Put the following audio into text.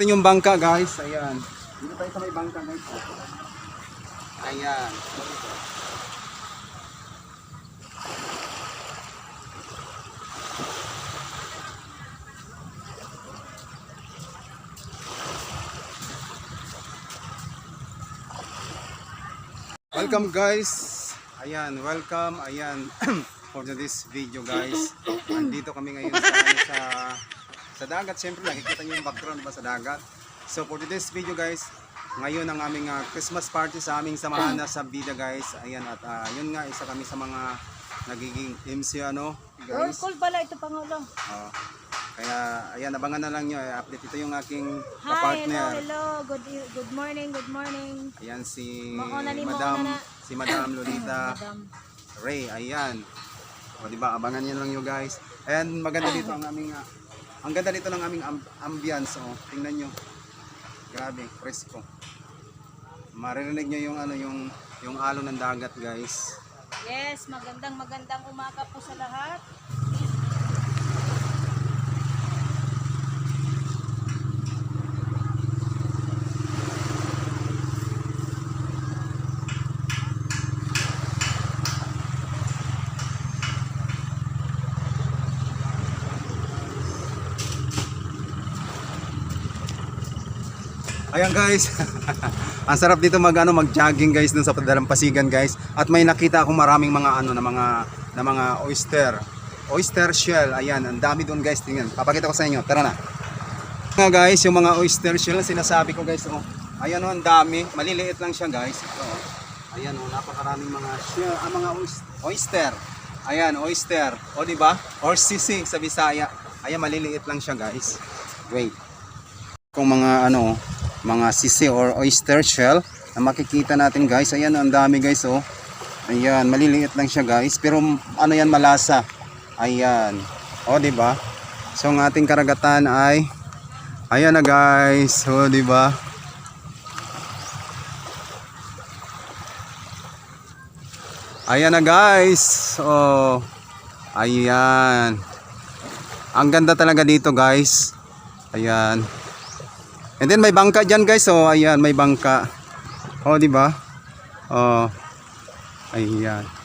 Ito yung bangka guys. Ayan. Dito tayo sa may bangka guys. Ayan. Welcome guys. Ayan, welcome. Ayan for this video guys. Nandito kami ngayon sa ano, sa sa dagat. Siyempre nakikita niyo yung background ba sa dagat. So for this video guys, ngayon ang aming ah, Christmas party sa aming samahan na sa Bida guys. Ayan at ah, yun nga isa kami sa mga nagiging MC ano Roll guys. call pala ito Pangulo. Oh. Kaya ayan abangan na lang niyo update ito yung aking Hi, hello, kapartner. hello. Good e- good morning, good morning. Ayan si Mauna ni Madam mauna si Madam Lolita Madam. Ray, ayan. O di ba, abangan niyo lang yo guys. Ayan, maganda dito ang aming ah, ang ganda dito ng aming amb- ambience oh. Tingnan niyo. Grabe, presko. Maririnig niyo yung ano yung yung alon ng dagat, guys. Yes, magandang magandang umaga po sa lahat. Ayan guys. ang sarap dito mag ano mag-jogging guys dun sa Dalampasigan guys. At may nakita akong maraming mga ano na mga na mga oyster. Oyster shell. Ayan, ang dami doon guys. Tingnan. Papakita ko sa inyo. Tara na. Nga guys, yung mga oyster shell na sinasabi ko guys. Oh. Ayan oh, ang dami. Maliliit lang siya guys. Ito, oh. Ayan oh, napakaraming mga shell, ah, mga oys- oyster. Ayan, oyster. O di ba? Or sisig sa Bisaya. Ayan, maliliit lang siya guys. Wait kung mga ano mga sisi or oyster shell na makikita natin guys. Ayan ang dami guys oh. Ayan maliliit lang siya guys. Pero ano yan malasa. Ayan. Oh di ba? So ang ating karagatan ay ayan na guys. Oh di ba? Ayan na guys. Oh ayan. Ang ganda talaga dito guys. Ayan And then may bangka diyan guys. So ayan, may bangka. Oh, di ba? Oh. Ayan.